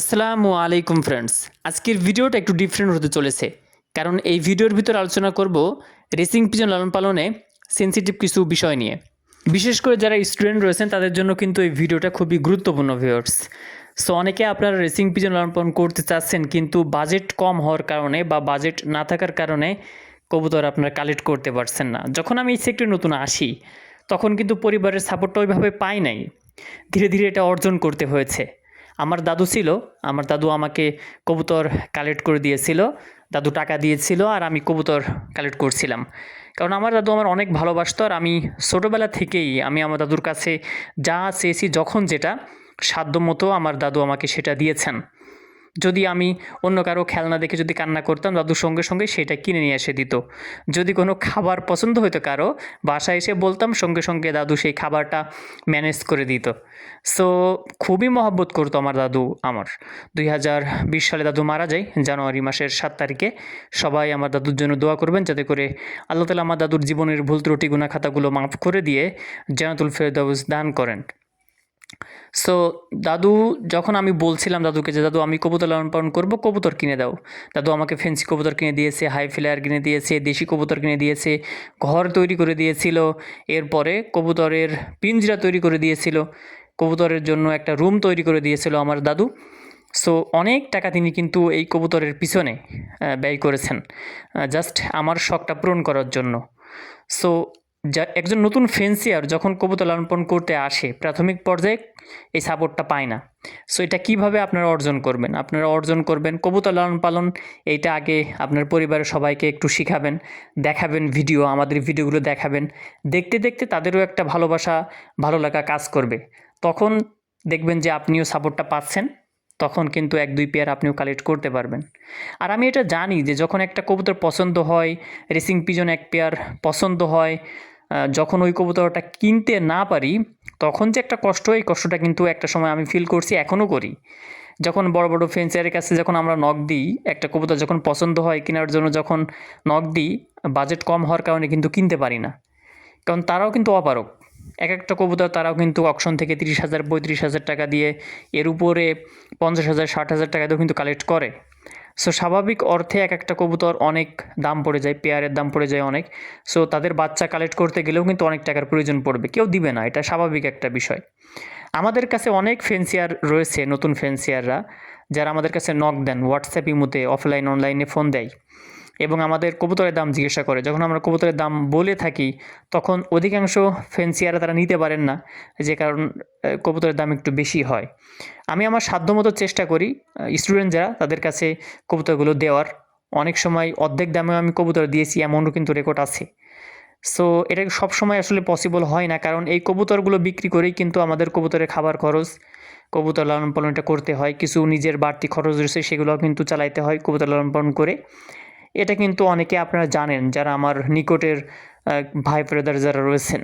আসসালামু আলাইকুম ফ্রেন্ডস আজকের ভিডিওটা একটু ডিফারেন্ট হতে চলেছে। কারণ এই ভিডিওর ভিতর আলোচনা করব রেসিং পিজন লালন পালনে সেনসিটিভ কিছু বিষয় নিয়ে। বিশেষ করে যারা স্টুডেন্ট রয়েছেন, তাদের জন্য কিন্তু এই ভিডিওটা খুবই গুরুত্বপূর্ণ ভিউয়ার্স সো অনেকে আপনারা রেসিং পিজন লালন পালন করতে চাচ্ছেন, কিন্তু বাজেট কম হওয়ার কারণে বা বাজেট না থাকার কারণে কবুতর আপনারা কালেক্ট করতে পারছেন না। যখন আমি এই সেক্টরে নতুন আসি, তখন কিন্তু পরিবারের সাপোর্টটা ওইভাবে পাই নাই। ধীরে ধীরে এটা অর্জন করতে হয়েছে। আমার দাদু ছিল, আমার দাদু আমাকে কবুতর কালেক্ট করে দিয়েছিল, দাদু টাকা দিয়েছিল আর আমি কবুতর কালেক্ট করছিলাম। কারণ আমার দাদু আমার অনেক ভালোবাসত আর আমি ছোটোবেলা থেকেই আমি আমার দাদুর কাছে যা চেয়েছি যখন যেটা সাধ্য মতো আমার দাদু আমাকে সেটা দিয়েছেন। যদি আমি অন্য কারও খেলনা দেখে যদি কান্না করতাম দাদুর সঙ্গে সঙ্গে সেটা কিনে নিয়ে এসে দিত। যদি কোনো খাবার পছন্দ হতো কারও, বাসায় এসে বলতাম, সঙ্গে সঙ্গে দাদু সেই খাবারটা ম্যানেজ করে দিত। সো খুবই মহব্বত করতো আমার দাদু আমার। দুই হাজার বিশ সালে দাদু মারা যায়, জানুয়ারি মাসের সাত তারিখে। সবাই আমার দাদুর জন্য দোয়া করবেন, যাতে করে আল্লাহ তালা আমার দাদুর জীবনের ভুল ত্রুটি গুণা খাতাগুলো মাফ করে দিয়ে জানাতুল ফেরদাউস দান করেন। সো দাদু, যখন আমি বলছিলাম দাদুকে যে, দাদু, আমি কবুতর লালন পালন করব, কবুতর কিনে দাও। দাদু আমাকে ফেন্সি কবুতর কিনে দিয়েছে হাই ফ্লেয়ার কিনে দিয়েছে, দেশি কবুতর কিনে দিয়েছে, ঘর তৈরি করে দিয়েছিল, এরপরে কবুতরের পিঞ্জরা তৈরি করে দিয়েছিল, কবুতরের জন্য একটা রুম তৈরি করে দিয়েছিল আমার দাদু। সো অনেক টাকা তিনি কিন্তু এই কবুতরের পিছনে ব্যয় করেছেন জাস্ট আমার শখটা পূরণ করার জন্য। সো যা একজন নতুন ফেন্সিয়ার যখন কবুতর লালন পালন করতে আসে, প্রাথমিক পর্যায়ে এই সাপোর্টটা পায় না। সো এটা কীভাবে আপনারা অর্জন করবেন? আপনারা অর্জন করবেন কবুতর লালন পালন এইটা আগে আপনার পরিবারের সবাইকে একটু শিখাবেন, দেখাবেন ভিডিও আমাদের ভিডিওগুলো দেখাবেন। দেখতে দেখতে তাদেরও একটা ভালোবাসা, ভালো লাগা কাজ করবে। তখন দেখবেন যে আপনিও সাপোর্টটা পাচ্ছেন, তখন কিন্তু এক, দুই পেয়ার আপনিও কালেক্ট করতে পারবেন। আর আমি এটা জানি যে যখন একটা কবুতর পছন্দ হয় রেসিং পিজন এক পেয়ার পছন্দ হয় যখন ওই কবুতরটা কিনতে না পারি, তখন যে একটা কষ্ট, এই কষ্টটা কিন্তু একটা সময় আমি ফিল করছি, এখনও করি। যখন বড় বড় ফেন্সিয়ারের কাছে যখন আমরা নক দিই, একটা কবুতর যখন পছন্দ হয় কেনার জন্য যখন নক দিই বাজেট কম হওয়ার কারণে কিন্তু কিনতে পারি না। কারণ তারাও কিন্তু অপারক এক একটা কবুতর তারাও কিন্তু অকশন থেকে তিরিশ হাজার, পঁয়ত্রিশ হাজার টাকা দিয়ে এর উপরে পঞ্চাশ হাজার, ষাট হাজার টাকা দিয়েও কিন্তু কালেক্ট করে। সো স্বাভাবিক অর্থে এক একটা কবুতর অনেক দাম পড়ে যায়, পেয়ারের দাম পড়ে যায় অনেক। সো তাদের বাচ্চা কালেক্ট করতে গেলেও কিন্তু অনেক টাকার প্রয়োজন পড়বে। কেউ দিবে না, এটা স্বাভাবিক একটা বিষয়। আমাদের কাছে অনেক ফেন্সিয়ার রয়েছে, নতুন ফেন্সিয়াররা যারা আমাদের কাছে নক দেন হোয়াটসঅ্যাপ ইমুতে অফলাইন অনলাইনে ফোন দেয়। এবং আমাদের কবুতরের দাম জিজ্ঞাসা করে। যখন আমরা কবুতরের দাম বলে থাকি, তখন অধিকাংশ ফেন্সিয়ারা তারা নিতে পারেন না, যে কারণ কবুতরের দাম একটু বেশি হয়। আমি আমার সাধ্যমতো চেষ্টা করি স্টুডেন্ট যারা, তাদের কাছে কবুতরগুলো দেওয়ার। অনেক সময় অর্ধেক দামেও আমি কবুতর দিয়েছি, এমনও কিন্তু রেকর্ড আছে। সো এটা সব সময় আসলে পসিবল হয় না, কারণ এই কবুতরগুলো বিক্রি করেই কিন্তু আমাদের কবুতরের খাবার খরচ, কবুতর লালন পালনটা করতে হয়। কিছু নিজের বাড়তি খরচ রয়েছে, সেগুলোও কিন্তু চালাইতে হয় কবুতর লালন পালন করে। এটা কিন্তু অনেকে আপনারা জানেন যারা আমার নিকটের ভাই ব্রাদার যারা রয়েছেন।